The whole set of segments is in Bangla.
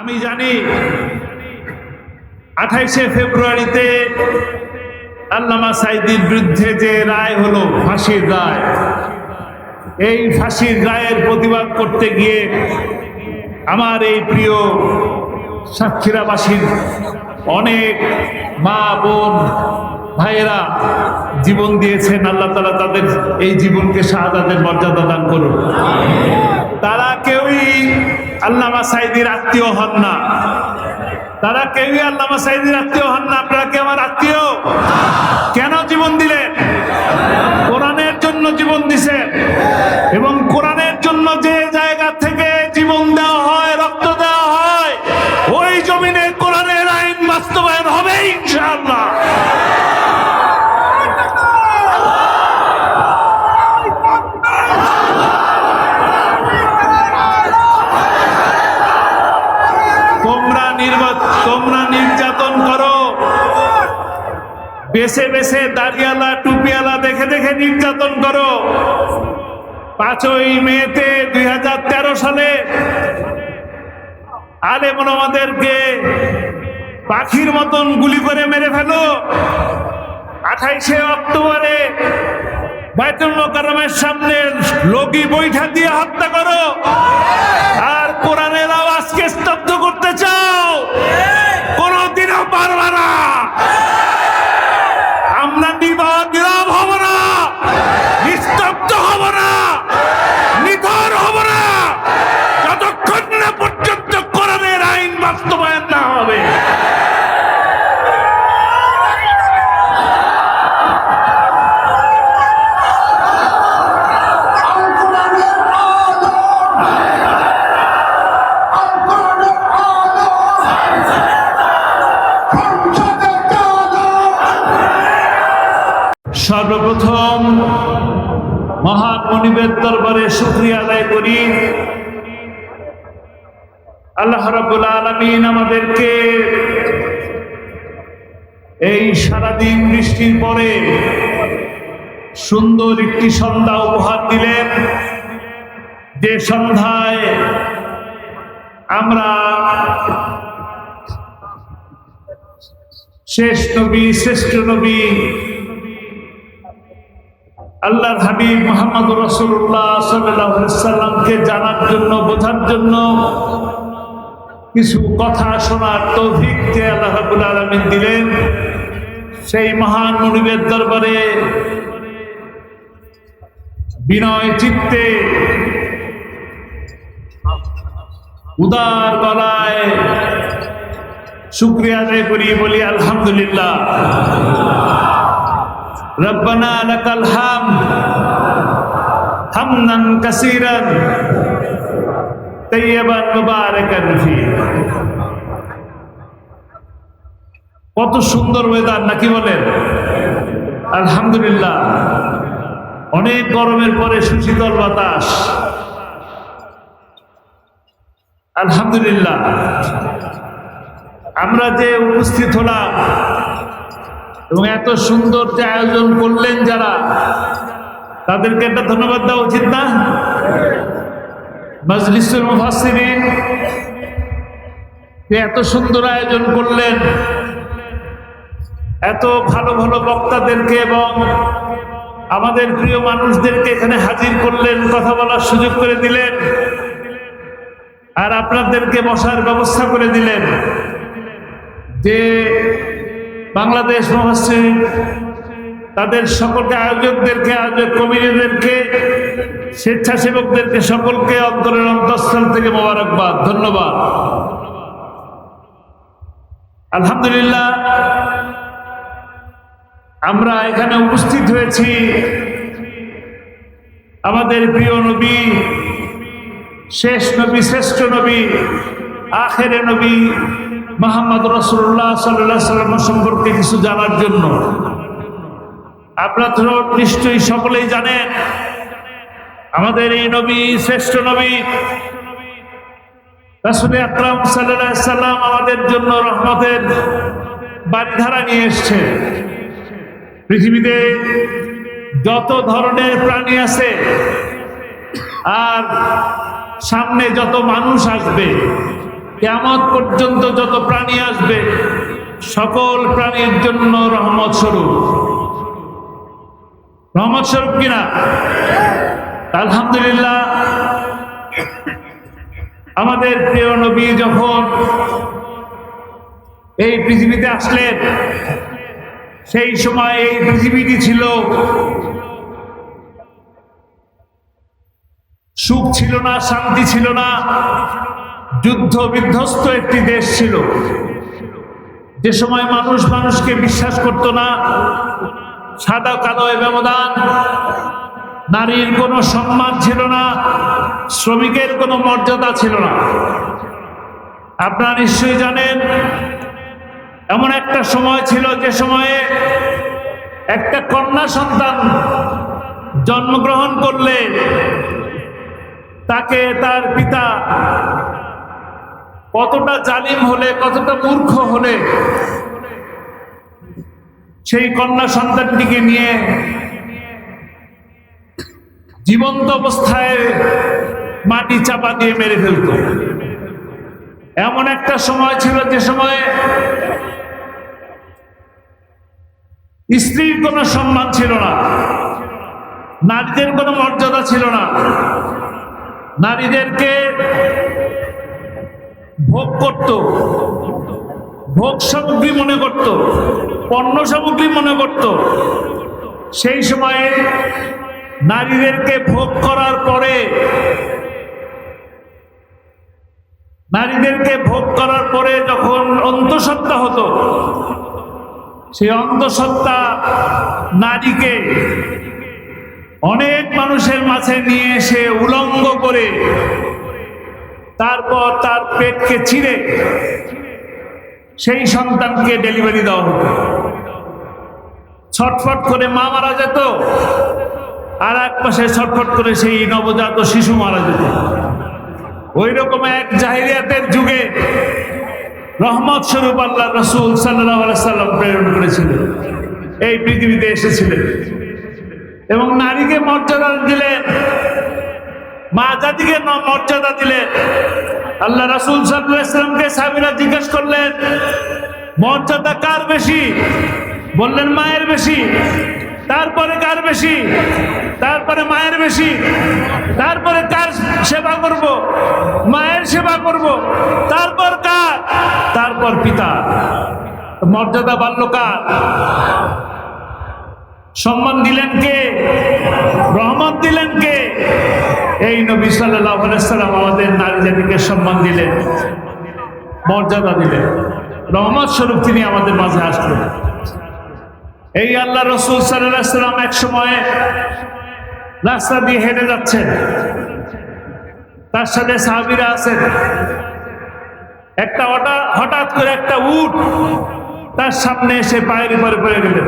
আমি জানি আঠাইশে ফেব্রুয়ারিতে আল্লামা সাইদির বিরুদ্ধে যে রায় হলো, ফাঁসির রায়। এই ফাঁসির রায়ের প্রতিবাদ করতে গিয়ে আমার এই প্রিয় সাক্ষীরাবাসীর অনেক মা, বোন ভাইয়েরা, জীবন দিয়েছেন, আল্লাহ তালা তাদের এই জীবনকে শাহাদাতের মর্যাদা দান করুন। তারা কেউই আল্লামা সাইদির আত্মীয় হন না। তারা কেউই আল্লামা সাইদির আত্মীয় হন না। আপনারা কি আমার আত্মীয়? কেন জীবন দিলেন? কোরআনের জন্য জীবন দিছেন। এবং কোরআনের জন্য যে জায়গা থেকে জীবন দেওয়া হয়, রক্ত দেওয়া হয়, ওই জমিনে কোরআনের আইন বাস্তবায়ন হবে ইনশাআল্লাহ তোমরা নির্বাচ তোমরা নির্যাতন করো বেছে বেছে দাঁড়িয়ালা, টুপিয়ালা দেখে দেখে নির্যাতন করো। পাঁচই মেতে দুই হাজার তেরো সালে আলেমন আমাদেরকে পাখির মতন গুলি করে মেরে ফেলো। আঠাইশে অক্টোবরে বাইতুল সামনে লগি বৈঠা দিয়ে হত্যা করো। আর কোরআনের আওয়াজকে স্তব্ধ করতে চাও শুক্রিয়া আদায় করি। আল্লাহ রাব্বুল আলামিন আমাদেরকে এই সারাদিন বৃষ্টির পরে সুন্দর একটি সন্ধ্যা উপহার দিলেন। যে সন্ধ্যায় আমরা শেষ নবী, শ্রেষ্ঠ নবী আল্লাহর হাবিব মোহাম্মদ রসুল্লাহ সাল্লামকে জানার জন্য, বোঝার জন্য কিছু কথা শোনার তৌফিক যে আল্লাহ আলমিন দিলেন। সেই মহান মনিবের দরবারে বিনয় চিত্তে উদার গলায় শুক্রিয়া আদায় করি বলি আলহামদুলিল্লাহ। রব্বানা লাকাল হাম হামনান কাসিরান তাইয়্যিবান মুবারাকান ফি। কত সুন্দর ওয়েদার নাকি বলেন? আলহামদুলিল্লাহ। অনেক গরমের পরে সুশীতল বাতাস। আলহামদুলিল্লাহ। আমরা যে উপস্থিত হলাম এবং এত সুন্দর যে আয়োজন করলেন যারা, তাদেরকে একটা ধন্যবাদ দেওয়া উচিত না? মজলিসুল যে এত সুন্দর আয়োজন করলেন, এত ভালো ভালো বক্তাদেরকে এবং আমাদের প্রিয় মানুষদেরকে এখানে হাজির করলেন, কথা বলার সুযোগ করে দিলেন, আর আপনাদেরকে বসার ব্যবস্থা করে দিলেন। যে বাংলাদেশ মহাসিন তাদের সকলকে, আয়োজকদেরকে, আয়োজক কমিটিদেরকে, স্বেচ্ছাসেবকদেরকে সকলকে অন্তরের অন্তঃস্থল থেকে মোবারকবাদ, ধন্যবাদ। আলহামদুলিল্লাহ, আমরা এখানে উপস্থিত হয়েছি আমাদের প্রিয় নবী, শেষ নবী, শ্রেষ্ঠ নবী, আখেরে নবী মোহাম্মদ রসুল্লাহ সাল্লাহ সাল্লাম সম্পর্কে কিছু জানার জন্য। আপনারা নিশ্চয়ই সকলেই জানেন। আমাদের এই নবী, শ্রেষ্ঠ নবী, রাসুল আকরাম সাল্লাহ সাল্লাম আমাদের জন্য রহমতের বাড়িধারা নিয়ে এসছে। পৃথিবীতে যত ধরনের প্রাণী আছে, আর সামনে যত মানুষ আসবে কেমন পর্যন্ত যত প্রাণী আসবে, সকল প্রাণীর জন্য রহমত স্বরূপ। রহমত স্বরূপ কিনা? আলহামদুলিল্লাহ, আমাদের প্রিয় নবী যখন এই পৃথিবীতে আসলেন, সেই সময় এই পৃথিবীটি ছিল সুখ ছিল না, শান্তি ছিল না। যুদ্ধ বিধ্বস্ত একটি দেশ ছিল। যে সময় মানুষ মানুষকে বিশ্বাস করত না, সাদা, কালো ব্যবধান, নারীর কোনো সম্মান ছিল না, শ্রমিকের কোনো মর্যাদা ছিল না। আপনারা নিশ্চয়ই জানেন, এমন একটা সময় ছিল যে সময়ে একটা কন্যা সন্তান জন্মগ্রহণ করলে তাকে তার পিতা কতটা জালিম হলে, কতটা মূর্খ হলে, সেই কন্যা সন্তানটিকে নিয়ে জীবন্ত অবস্থায় মাটি চাপা দিয়ে মেরে ফেলত। এমন একটা সময় ছিল যে সময়ে স্ত্রীর কোনো সম্মান ছিল না, নারীদের কোনো মর্যাদা ছিল না। নারীদেরকে ভোগ করত। ভোগ সামগ্রী মনে করত। পণ্য সামগ্রী মনে করত। সেই সময়ে নারীদেরকে ভোগ করার পরে নারীদেরকে ভোগ করার পরে যখন অন্তঃসত্ত্বা হতো, সেই অন্তঃসত্ত্বা নারীকে অনেক মানুষের মাঝে নিয়ে এসে উলঙ্গ করে তারপর তার পেটকে ছিঁড়ে সেই সন্তানকে ডেলিভারি দেওয়া হতো ছটফট করে মা মারা যেত, আর এক পাশে ছটফট করে সেই নবজাত শিশু মারা যেত। ওই রকম এক জাহিরিয়াতের যুগে রহমত স্বরূপ আল্লাহ রসুল সাল্লাম প্রেরণ করেছিলেন এই পৃথিবীতে এসেছিলেন। এবং নারীকে মর্যাদা দিলেন। মা জাতিকে মর্যাদা দিলেন। আল্লাহ রাসুল সাল্লামকে সাবিরা জিজ্ঞেস করলেন, মর্যাদা কার বেশি? বললেন, মায়ের বেশি। তারপরে কার বেশি? তারপরে মায়ের বেশি। তারপরে কার সেবা করব? মায়ের সেবা করব। তারপর কার? তারপর পিতা। মর্যাদা বাড়ল কার? সম্মান দিলেন কে? রহমত দিলেন কে? এই নবী সাল্লাহ সাল্লাম আমাদের নারী জাতিকে সম্মান দিলেন, মর্যাদা দিলেন। রহমত স্বরূপ তিনি আমাদের মাঝে আসলেন। এই আল্লাহ রসুল সাল্লাম এক সময় রাস্তা দিয়ে হেঁটে যাচ্ছেন। তার সাথে সাহাবিরা আছেন। একটা হঠাৎ করে একটা উট তার সামনে এসে পায়ের উপরে পড়ে গেলেন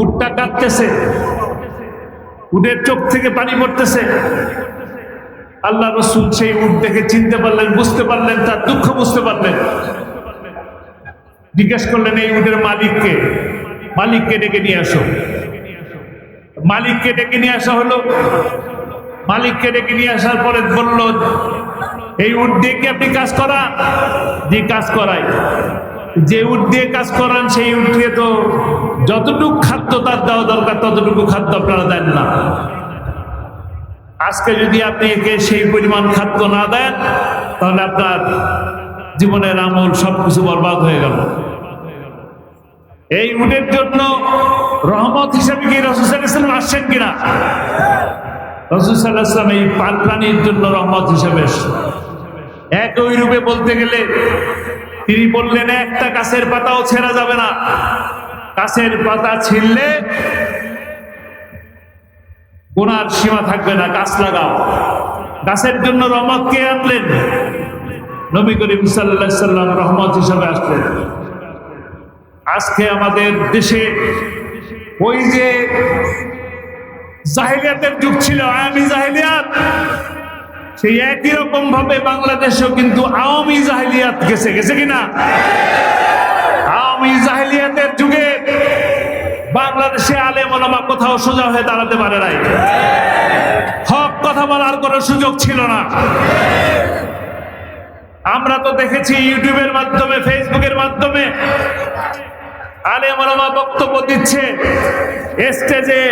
উটটা কাঁদতেছে উটের চোখ থেকে পানি পড়তেছে। আল্লাহ রসুল সেই উট দেখে চিনতে পারলেন, বুঝতে পারলেন, তার দুঃখ বুঝতে পারলেন। জিজ্ঞেস করলেন, এই উটের মালিককে মালিককে ডেকে নিয়ে আসো। মালিককে ডেকে নিয়ে আসা হলো। মালিককে ডেকে নিয়ে আসার পরে বলল, এই উট দিয়ে কি আপনি কাজ করান যে কাজ করাই। যে উট দিয়ে কাজ করান, সেই উটকে তো যতটুকু খাদ্য তার দেওয়া দরকার, ততটুকু খাদ্য আপনারা দেন না। আজকে যদি আপনি একে সেই পরিমাণ খাদ্য না দেন, তাহলে আপনার জীবনের আমল সবকিছু বরবাদ হয়ে গেল। এই উটের জন্য রহমত হিসাবে কি রসুসাল্লাম আসছেন কিনা? রসুসাল্লাহাম এই পাল প্রাণীর জন্য রহমত হিসাবে এক ওই রূপে বলতে গেলে তিনি বললেন একটা গাছের পাতাও ছেঁড়া যাবে না। গাছের পাতা ছিঁড়লে গোনার সীমা থাকবে না, গাছ লাগাও। গাছের জন্য রহমত কে আনলেন? নবী করিম সাল্লাম রহমত হিসাবে আসলেন। আজকে আমাদের দেশে ওই যে জাহিলিয়াতের যুগ ছিল আয়ামি জাহিলিয়াত সেই একই রকম ভাবে বাংলাদেশেও কিন্তু আওয়ামী জাহিলিয়াত গেছে গেছে কিনা? আওয়ামী জাহিলিয়াতের যুগে বাংলাদেশে আলে মলামা কোথাও সোজা হয়ে দাঁড়াতে পারে নাই। হক কথা বলার কোনো সুযোগ ছিল না। আমরা তো দেখেছি ইউটিউবের মাধ্যমে, ফেসবুকের মাধ্যমে আলেমা বক্তব্য দিচ্ছে। স্টেজে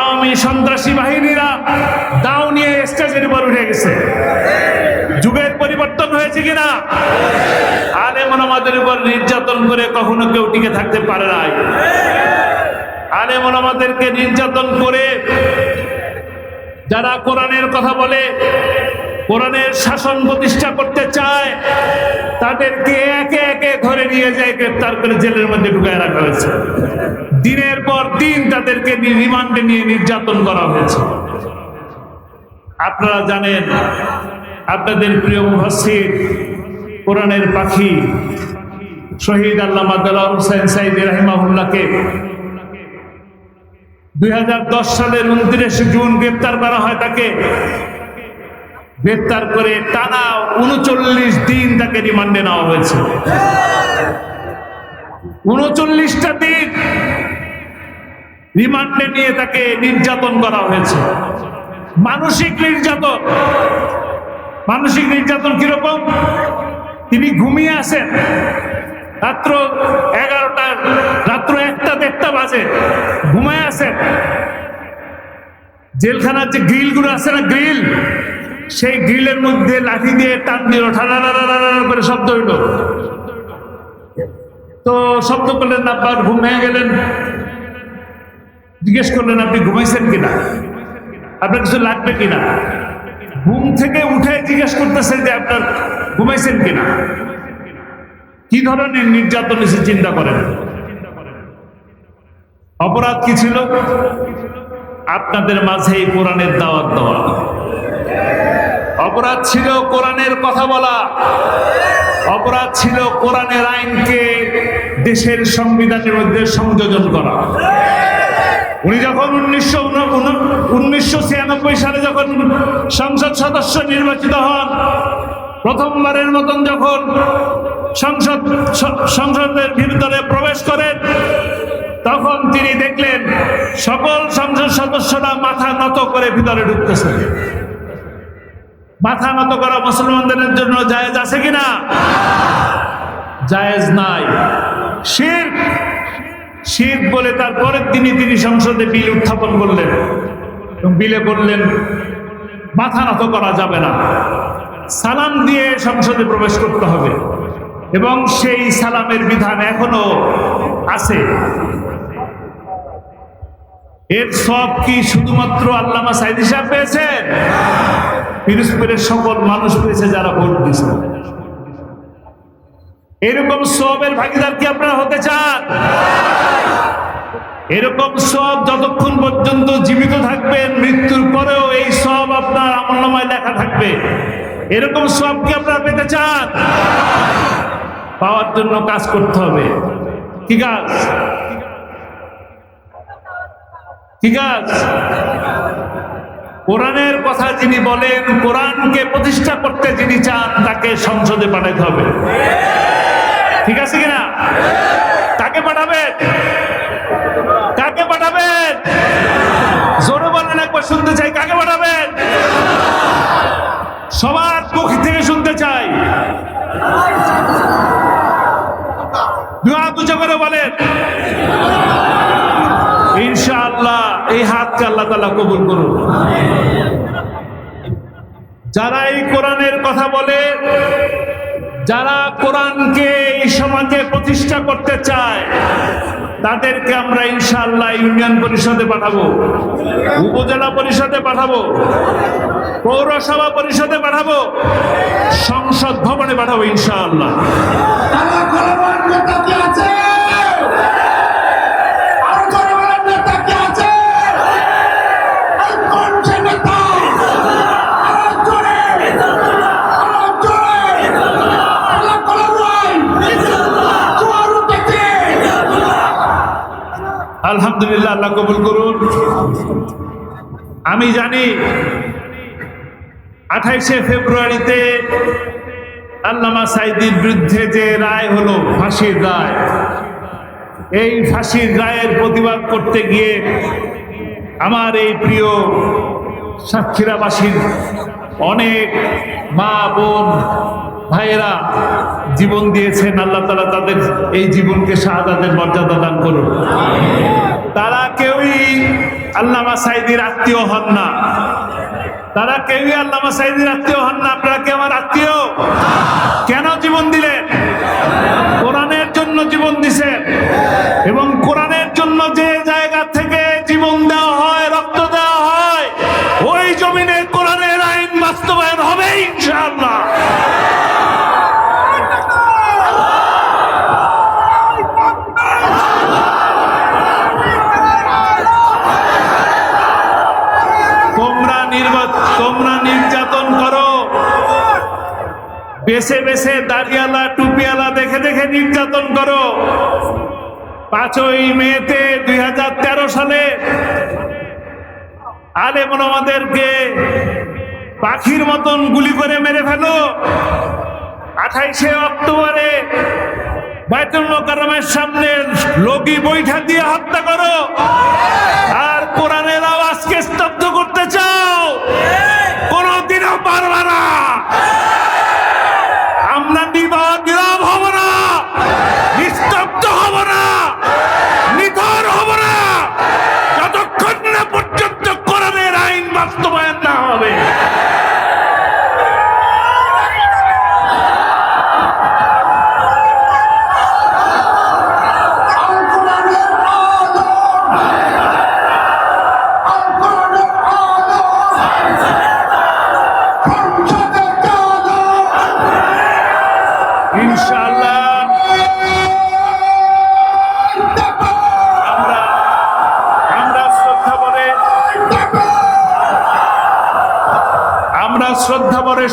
আওয়ামী সন্ত্রাসী বাহিনীরা দাও নিয়ে স্টেজের উপর উঠে গেছে। যুগের পরিবর্তন হয়েছে কিনা? আলেমন আমাদের উপর নির্যাতন করে কখনো কেউ টিকে থাকতে পারে নাই। আলেমন আমাদেরকে নির্যাতন করে যারা কোরআনের কথা বলে কোরআনের শাসন প্রতিষ্ঠা করতে চায়, তাদেরকে একে একে ধরে নিয়ে যায়, গ্রেপ্তার করে জেলের মধ্যে ঢুকায় রাখা হয়েছে। দিনের পর দিন তাদেরকে রিমান্ডে নিয়ে নির্যাতন করা হয়েছে। আপনারা জানেন, আপনাদের প্রিয় মুহাসির কোরআনের পাখি, শহীদ আল্লাহ হোসেন সাইদ রাহিমাহুল্লাহকে দুই হাজার দশ সালের উনত্রিশে জুন গ্রেপ্তার করা হয় তাকে। গ্রেপ্তার করে টানা উনচল্লিশ দিন তাকে রিমান্ডে নেওয়া হয়েছে। উনচল্লিশটা দিন রিমান্ডে নিয়ে তাকে নির্যাতন করা হয়েছে। মানসিক নির্যাতন। মানসিক নির্যাতন কীরকম? তিনি ঘুমিয়ে আসেন রাত্র এগারোটা, রাত্র একটা দেড়টা বাজে। ঘুমায় আসেন জেলখানার যে গ্রিলগুলো আছে না, গ্রিল সেই গ্রিলের মধ্যে লাঠি দিয়ে টান দিল করে শব্দ হইল। তো শব্দ করলেন আব্বার ঘুম ভেঙে গেলেন। জিজ্ঞেস করলেন, আপনি ঘুমাইছেন কিনা? আপনার কিছু লাগবে কিনা? ঘুম থেকে উঠে জিজ্ঞেস করতেছে যে, আপনার ঘুমাইছেন কিনা? কি ধরনের নির্যাতন এসে চিন্তা করেন? অপরাধ কি ছিল? আপনাদের মাঝে এই কোরআনের দাওয়াত দেওয়া। অপরাধ ছিল কোরআনের কথা বলা। অপরাধ ছিল কোরআনের আইনকে দেশের সংবিধানের মধ্যে সংযোজন করা। উনি যখন উনিশশো উনিশশো ছিয়ানব্বই সালে যখন সংসদ সদস্য নির্বাচিত হন, প্রথমবারের মতন যখন সংসদ সংসদের ভিতরে প্রবেশ করেন, তখন তিনি দেখলেন সকল সংসদ সদস্যরা মাথা নত করে ভিতরে ঢুকতেছে। মাথা নত করা, মুসলমানদের জন্য জায়েজ আছে কিনা? জায়েজ নাই। শির্ক শির্ক বলে তারপরের দিনই তিনি সংসদে বিল উত্থাপন করলেন এবং বিলে বললেন, মাথা নত করা যাবে না। সালাম দিয়ে সংসদে প্রবেশ করতে হবে এবং সেই সালামের বিধান এখনও আছে। এর সব কি শুধুমাত্র আল্লামা সাইদি সাহেব পেয়েছেন? পিরোজপুরের সকল মানুষ পেয়েছে যারা ভোট দিয়েছে। এরকম সবের ভাগিদার কি আপনারা হতে চান? এরকম সব যতক্ষণ পর্যন্ত জীবিত থাকবেন, মৃত্যুর পরেও এই সব আপনার আমলনামায় লেখা থাকবে। এরকম সব কি আপনারা পেতে চান? পাওয়ার জন্য কাজ করতে হবে। কি কাজ? কি কাজ? কোরআনের কথা যিনি বলেন, কোরআনকে প্রতিষ্ঠা করতে যিনি চান, তাকে সংসদে পাঠাতে হবে। ঠিক আছে কিনা? তাকে পাঠাবেন কাকে পাঠাবেন জোরে বলেন একবার শুনতে চাই কাকে পাঠাবেন সবার মুখ থেকে শুনতে চাই দুই হাত উঁচু করে বলেন ইনশাআল্লাহ এই হাতকে আল্লাহ তালা কবুল করুন। যারা এই কোরআনের কথা বলে, যারা কোরআনকে এই সমাজে প্রতিষ্ঠা করতে চায়, তাদেরকে আমরা ইনশাআল্লাহ ইউনিয়ন পরিষদে পাঠাবো, উপজেলা পরিষদে পাঠাবো, পৌরসভা পরিষদে পাঠাবো, সংসদ ভবনে পাঠাবো ইনশাআল্লাহ। আল্লাহ কবুল করুন। আমি জানি আঠাইশে ফেব্রুয়ারিতে আল্লামা সাইদির বিরুদ্ধে যে রায় হলো, ফাঁসির রায়। এই ফাঁসির রায়ের প্রতিবাদ করতে গিয়ে আমার এই প্রিয় সাক্ষীরাবাসীর অনেক মা, বোন, ভাইয়েরা জীবন দিয়েছেন। আল্লাহ তালা তাদের এই জীবনকে শাহাদাতের মর্যাদা দান করুন। আল্লামা সাইদির আত্মীয় হন না। তারা কেউই আল্লামা সাইদির আত্মীয় হন না। আপনারা কি আমার আত্মীয়? কেন জীবন দিলেন? বেছে বেছে দাঁড়িয়ালা, টুপিয়ালা দেখে দেখে নির্যাতন করো। পাঁচই মেতে দুই হাজার তেরো সালে আলেমন আমাদেরকে পাখির মতন গুলি করে মেরে ফেলো। আঠাইশে অক্টোবরে বাইতুল সামনে লগি বৈঠা দিয়ে হত্যা করো। আর কোরআনের আওয়াজকে স্তব্ধ করতে চাও। কোনদিনও পারবা না।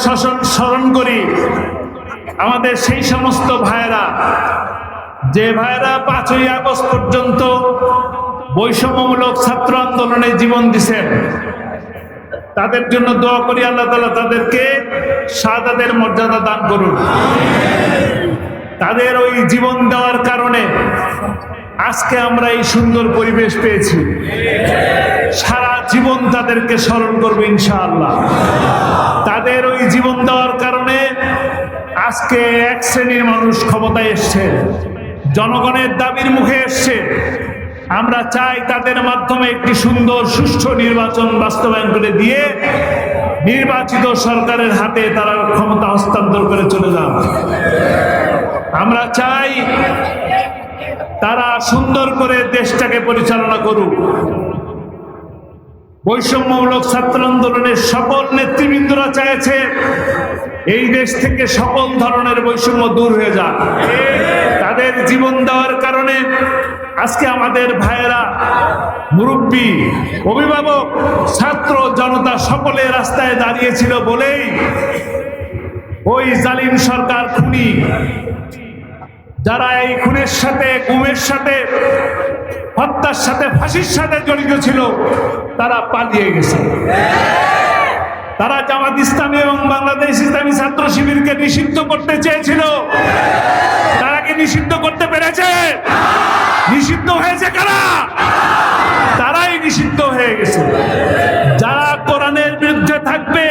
শাসন স্মরণ করি। আমাদের সেই সমস্ত ভাইয়েরা, যে ভাইয়েরা পাঁচই আগস্ট পর্যন্ত বৈষম্যমূলক ছাত্র আন্দোলনে জীবন দিছেন, তাদের জন্য দোয়া করি আল্লাহ তালা তাদেরকে সাদাদের মর্যাদা দান করুন। তাদের ওই জীবন দেওয়ার কারণে আজকে আমরা এই সুন্দর পরিবেশ পেয়েছি। জীবন তাদেরকে স্মরণ করব ইনশাআল্লাহ। তাদের ওই জীবন দেওয়ার কারণে আজকে এক শ্রেণির মানুষ ক্ষমতায় এসছে। জনগণের দাবির মুখে এসছে। আমরা চাই তাদের মাধ্যমে একটি সুন্দর, সুষ্ঠু নির্বাচন বাস্তবায়ন করে দিয়ে নির্বাচিত সরকারের হাতে তারা ক্ষমতা হস্তান্তর করে চলে যান। আমরা চাই তারা সুন্দর করে দেশটাকে পরিচালনা করুক। বৈষম্যমূলক ছাত্র আন্দোলনের সকল নেতৃবৃন্দরা চাইছে এই দেশ থেকে সকল ধরনের বৈষম্য দূর হয়ে যাক। তাদের জীবন দেওয়ার কারণে আজকে আমাদের ভাইয়েরা মুরব্বী, অভিভাবক, ছাত্র জনতা সকলে রাস্তায় দাঁড়িয়েছিল বলেই ওই জালিম সরকার খুনি, যারা এই খুনের সাথে, গুমের সাথে হত্যার সাথে ফাঁসির সাথে জড়িত ছিল, তারা পালিয়ে গেছে। তারা জামাত ইসলামী এবং বাংলাদেশ ইসলামী ছাত্র শিবিরকে নিষিদ্ধ করতে চেয়েছিল। তারা কি নিষিদ্ধ করতে পেরেছে? নিষিদ্ধ হয়েছে কারা? তারাই নিষিদ্ধ হয়ে গেছে। যারা কোরআনের বিরুদ্ধে থাকবে,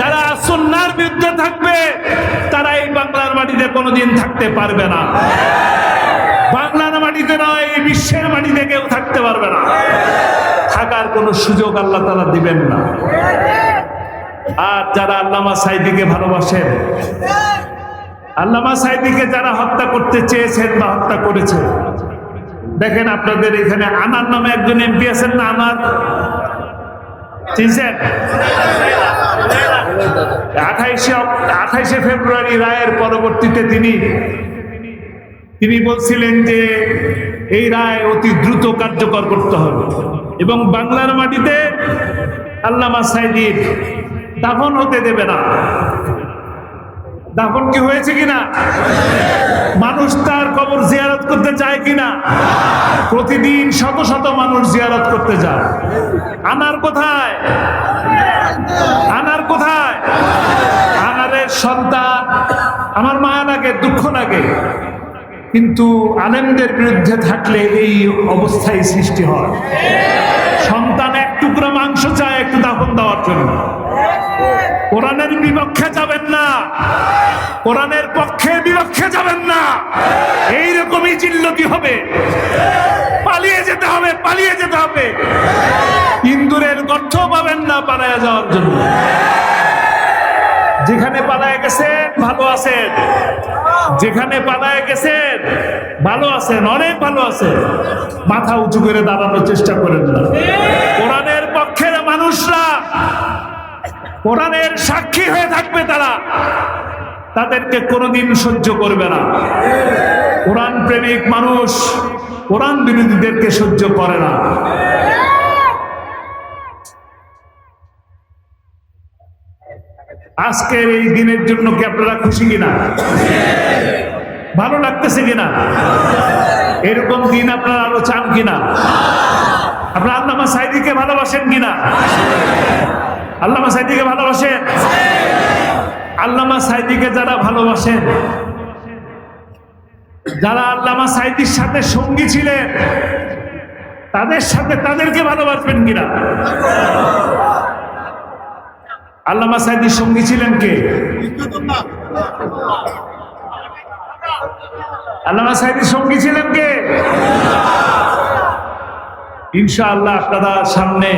যারা সন্ন্যার বিরুদ্ধে থাকবে তারা এই বাংলার মাটিতে কোনোদিন থাকতে পারবে না। বাংলার মাটিতে নয় বিশ্বের মাটিতে কেউ থাকতে পারবে না। থাকার কোনো সুযোগ আল্লাহ তালা দিবেন না। আর যারা আল্লামা সাইদিকে ভালোবাসেন, আল্লামা সাইদিকে যারা হত্যা করতে চেয়েছেন বা হত্যা করেছে, দেখেন আপনাদের এখানে আনার নামে একজন এমপি আছেন না আনার? চিনছেন? আঠাইশে আঠাইশে ফেব্রুয়ারি রায়ের পরবর্তীতে তিনি তিনি বলছিলেন যে এই রায় অতি দ্রুত কার্যকর করতে হবে। এবং বাংলার মাটিতে আল্লামা সাইদির দাফন হতে দেবে না। দাফন কি হয়েছে কিনা? মানুষ তার কবর জিয়ারত করতে চায় কিনা? প্রতিদিন শত শত মানুষ জিয়ারত করতে যায়। আনার কোথায়? আনার কোথায়? আনারের সন্তান, আমার মায়া লাগে দুঃখ লাগে। কিন্তু আলেমদের বিরুদ্ধে থাকলে এই অবস্থায় সৃষ্টি হয়। সন্তান এক টুকরা মাংস চায় একটু দাফন দেওয়ার জন্য। কোরআনের বিপক্ষে যাবেন না। কোরআনের পক্ষে বিপক্ষে যাবেন না। এই এইরকমই চিল্লতি হবে। পালিয়ে যেতে হবে, পালিয়ে যেতে হবে। ইন্দুরের গর্থ পাবেন না পালায়া যাওয়ার জন্য। যেখানে পালায় গেছেন, ভালো আছেন? যেখানে পালায় গেছেন, ভালো আছেন, অনেক ভালো আছেন। মাথা উঁচু করে দাঁড়ানোর চেষ্টা করেন না। কোরআনের পক্ষের মানুষরা কোরআনের সাক্ষী হয়ে থাকবে তারা। তাদেরকে কোনোদিন সহ্য করবে না। কোরআন প্রেমিক মানুষ কোরআন বিরোধীদেরকে সহ্য করে না। আজকের এই দিনের জন্য কি আপনারা খুশি কিনা? ভালো লাগতেছে কিনা? এরকম দিন আপনারা আরও চান কিনা? আপনারা আল্লামা সাইদিকে ভালোবাসেন কিনা? আল্লামা সাইদিকে ভালোবাসেন? আল্লামা সাইদিকে যারা ভালোবাসেন, যারা আল্লামা সাইদির সাথে সঙ্গী ছিলেন, তাদের সাথে তাদেরকে ভালোবাসবেন কিনা? আল্লামা সাইদির সঙ্গী ছিলেন কে? আল্লামা সাইদির সঙ্গী ছিলেন কে? ইনশা আল্লাহ আপনারা সামনে,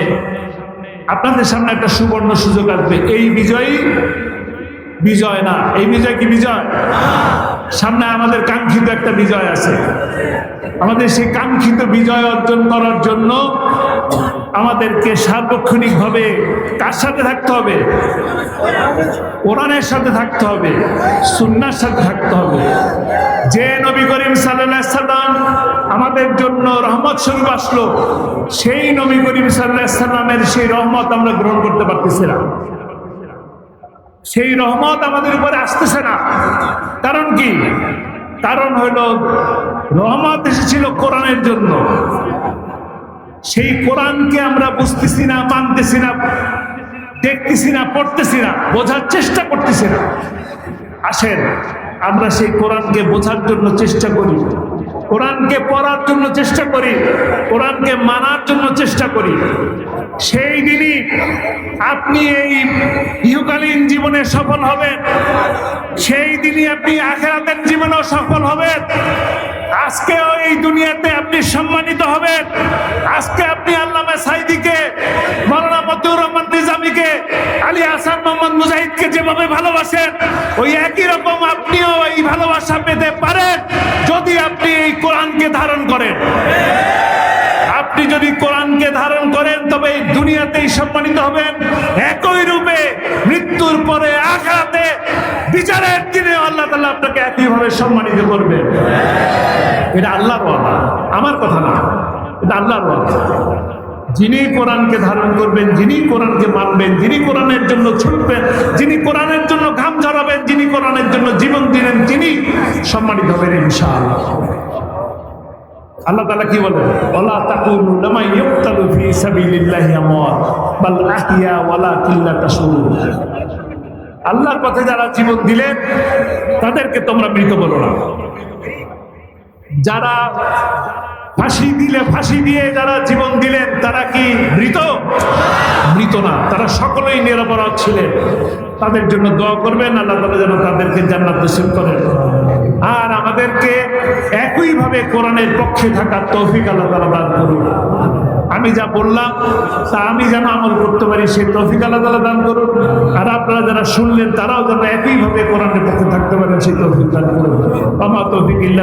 আপনাদের সামনে একটা সুবর্ণ সুযোগ আসবে। এই বিজয়ী বিজয় না। এই বিজয় কি বিজয়? সামনে আমাদের কাঙ্ক্ষিত একটা বিজয় আছে। আমাদের সেই কাঙ্ক্ষিত বিজয় অর্জন করার জন্য আমাদেরকে সার্বক্ষণিকভাবে কার সাথে থাকতে হবে? কোরআনের সাথে থাকতে হবে, সুন্নার সাথে থাকতে হবে। যে নবী করিম সাল্লাম আমাদের জন্য রহমত স্বরূপ আসলো, সেই নবী করিম সাল্লাহ সাল্লামের সেই রহমত আমরা গ্রহণ করতে পারতেছি না। সেই রহমত আমাদের উপরে আসতেছে না। কারণ কি? কারণ হইল রহমত এসেছিল কোরআনের জন্য। সেই কোরআনকে আমরা বুঝতেছি না, মানতেছি না, দেখতেছি না, পড়তেছি না, বোঝার চেষ্টা করতেছি না। আসেন, আমরা সেই কোরআনকে বোঝার জন্য চেষ্টা করি। কোরআনকে পড়ার জন্য চেষ্টা করি, কোরআনকে মানার জন্য চেষ্টা করি। সেই দিনই আপনি এই ইহকালীন জীবনে সফল হবেন। সেই দিনই আপনি আখেরাতের জীবনেও সফল হবেন। আজকেও এই দুনিয়াতে আপনি সম্মানিত হবেন। আজকে আপনি আল্লামা সাইদিকে, মৌলানা মতিউর রহমান নিজামীকে, আলী হাসান মোহাম্মদ মুজাহিদকে যেভাবে ভালোবাসেন, ওই একই রকম আপনিও এই ভালোবাসা পেতে পারেন যদি আপনি এই কোরআনকে ধারণ করেন। আপনি যদি কোরআনকে ধারণ করেন, তবে এই দুনিয়াতেই সম্মানিত হবেন। একই রূপে মৃত্যুর পরে আঘাতে বিচারের দিনে আল্লাহ তাআলা আপনাকে একইভাবে সম্মানিত করবে। এটা আল্লাহর আমার কথা না। এটা আল্লাহর যিনি কোরআনকে ধারণ করবেন, যিনি কোরআনকে মানবেন, যিনি কোরআনের জন্য ছুটবেন, যিনি কোরআনের জন্য ঘাম ঝরাবেন, যিনি কোরআনের জন্য জীবন দিলেন তিনি সম্মানিত হবেন ইনশাআল্লাহ। কি আল্লাহর পথে যারা জীবন দিলেন, তাদেরকে তোমরা মৃত বলো না। যারা ফাঁসি দিলে ফাঁসি দিয়ে যারা জীবন দিলেন, তারা কি মৃত? মৃত না। তারা সকলেই নিরাপরাধ ছিলেন। তাদের জন্য দোয়া করবেন, আল্লাহ তালা যেন তাদেরকে জান্নাত করেন। আর আমাদেরকে একই ভাবে কোরআনের পক্ষে থাকার তৌফিক আল্লাহ তালা দান করুন। আমি যা বললাম, তা আমি যেন আমল করতে পারি সেই তৌফিক আল্লাহ তালা দান করুন। আর আপনারা যারা শুনলেন, তারাও যেন একইভাবে কোরআনের পক্ষে থাকতে পারেন সেই তৌফিক দান করুন। আমার তৌফিক ইল্লা